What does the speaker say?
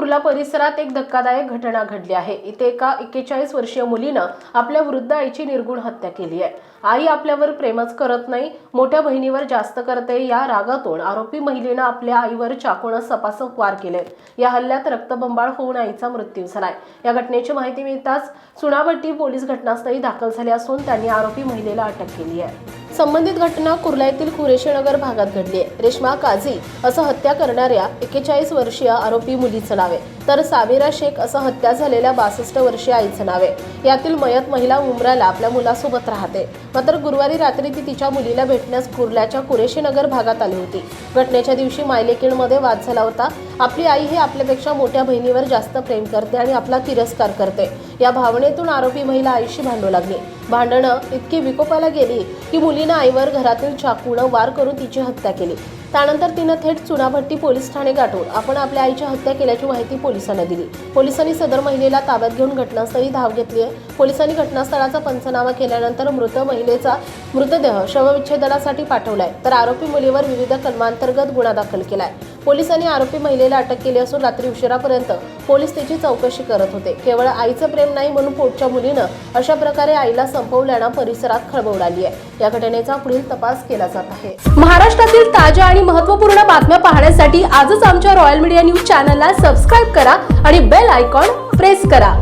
कुर्ला परिसरात एक धक्कादायक घटना घडली आहे. इथे एका एक्केचाळीस वर्षीय मुलीनं आपल्या वृद्ध आईची निर्गुण हत्या केली आहे. आई आपल्यावर प्रेमच करत नाही मोठ्या बहिणीवर जास्त करते या रागातून आरोपी महिलेनं आपल्या आईवर चाकून सपासप वार केले. या हल्ल्यात रक्तबंबाळ होऊन आईचा मृत्यू झालाय. या घटनेची माहिती मिळताच सुनावट्टी पोलीस घटनास्थळी दाखल झाले असून त्यांनी आरोपी महिलेला अटक केली आहे. संबंधित घटना कुर्ला येथील कुरेशीनगर भागात घडली आहे. रेश्मा काझी असं हत्या करणाऱ्या एक्केचाळीस वर्षीय आरोपी मुलीचं नाव आहे. तर सावेरा शेख असं हत्या झालेल्या बासष्ट वर्षीय आईचं नाव आहे. यातील मयत महिला उमराला आपल्या मुलासोबत राहते. मात्र गुरुवारी रात्री ती तिच्या मुलीला भेटण्यास कुर्ल्याच्या कुरेशीनगर भागात आली होती. घटनेच्या दिवशी मायलेकिणमध्ये वाद झाला होता. आपली आई ही आपल्यापेक्षा मोठ्या बहिणीवर जास्त प्रेम करते आणि आपला तिरस्कार करते. या भावनेतून आरोपी महिला आईशी भांडू लागली. भांडणं इतकी विकोपाला गेली की मुलीनं आईवर घरातील चाकूनं वार करून तिची हत्या केली. त्यानंतर तिनं थेट चुनाभट्टी पोलीस ठाणे गाठून आपण आपल्या आईची हत्या केल्याची माहिती पोलिसांना दिली. पोलिसांनी सदर महिलेला ताब्यात घेऊन घटनास्थळी धाव घेतली आहे पोलिसांनी घटनास्थळाचा पंचनामा केल्यानंतर मृत महिलेचा मृतदेह शवविच्छेदनासाठी पाठवलाय. तर आरोपी मुलीवर विविध कलमांतर्गत गुन्हा दाखल केलाय. पोलिसांनी आरोपी महिलेला अटक केली असून रात्री उशिरापर्यंत पोलीस तिची चौकशी करत होते. केवळ आईचं प्रेम नाही म्हणून पोटच्या मुलीनं अशा प्रकारे आईला संपवल्यानं परिसरात खळबळ उडाली आहे. या घटनेचा पुढील तपास केला जात आहे. महाराष्ट्रातील ताज्या आणि महत्त्वपूर्ण बातम्या पाहण्यासाठी आजच आमच्या रॉयल मीडिया न्यूज चॅनलला सबस्क्राईब करा आणि बेल आयकॉन प्रेस करा.